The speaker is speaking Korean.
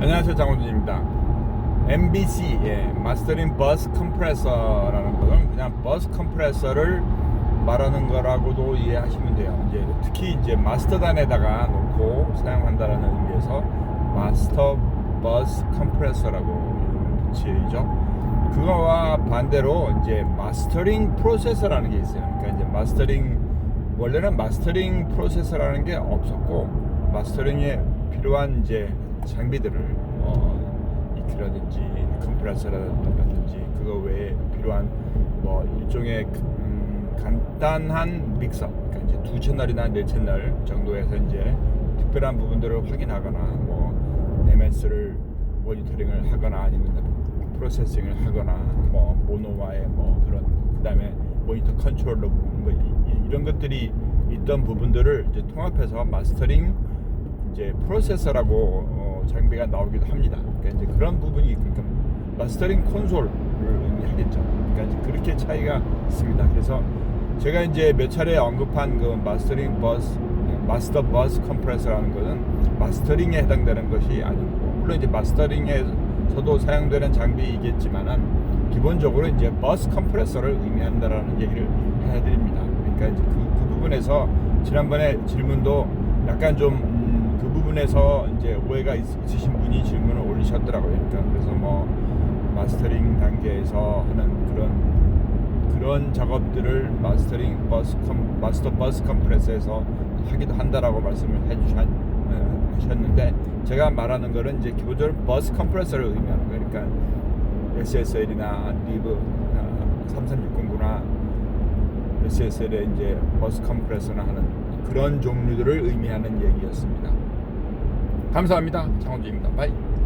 안녕하세요 장원준입니다. MBC 예, 마스터링 버스 컴프레서라는 것은 그냥 버스 컴프레서를 말하는 거라고도 이해하시면 돼요. 이제 특히 이제 마스터단에다가 놓고 사용한다는 의미에서 마스터 버스 컴프레서라고 붙이죠. 그거와 반대로 이제 마스터링 프로세서라는 게 있어요. 그러니까 이제 마스터링 원래는 마스터링 프로세서라는 게 없었고 마스터링에 필요한 이제 장비들을 어, EQ라든지 컴프레서라든지 그거 외에 필요한 뭐 일종의 그, 음, 간단한 믹서 그러니까 이제 두 채널이나 네 채널 정도에서 이제 특별한 부분들을 확인하거나 뭐 MS를 모니터링을 하거나 아니면 프로세싱을 하거나 뭐 모노와의 뭐 그런 그다음에 모니터 컨트롤러 부분 뭐 이- 이- 이런 것들이 있던 부분들을 이제 통합해서 마스터링 이제 프로세서라고 어, 장비가 나오기도 합니다. 그러니까 이제 그런 부분이 그러니까 마스터링 콘솔을 의미하겠죠. 그러니까 이제 그렇게 차이가 있습니다. 그래서 제가 이제 몇 차례 언급한 그 마스터링 버스 마스터 버스 컴프레서라는 것은 마스터링에 해당되는 것이 아니고 물론 이제 마스터링에서도 사용되는 장비이겠지만은 기본적으로 이제 버스 컴프레서를 의미한다라는 얘기를 해드립니다. 그러니까 이제 그, 그 부분에서 지난번에 질문도 약간 좀 부분에서 이제 오해가 있, 으신 분이 질문을 올리셨더라고요. 그러니까 그래서 뭐 마스터링 단계에서 하는 그런 그런 작업들을 마스터링 버스 컴, 마스터 버스 컴프레서에서 하기도 한다라고 말씀을 해주셨는데 제가 말하는 거는 이제 기본적으로 버스 컴프레서를 의미하는 거예요. 그러니까 SSL이나 리브 3360구나 SSL의 이제 버스 컴프레서나 하는 그런 종류들을 의미하는 얘기였습니다. 감사합니다. 장원주입니다. 바이.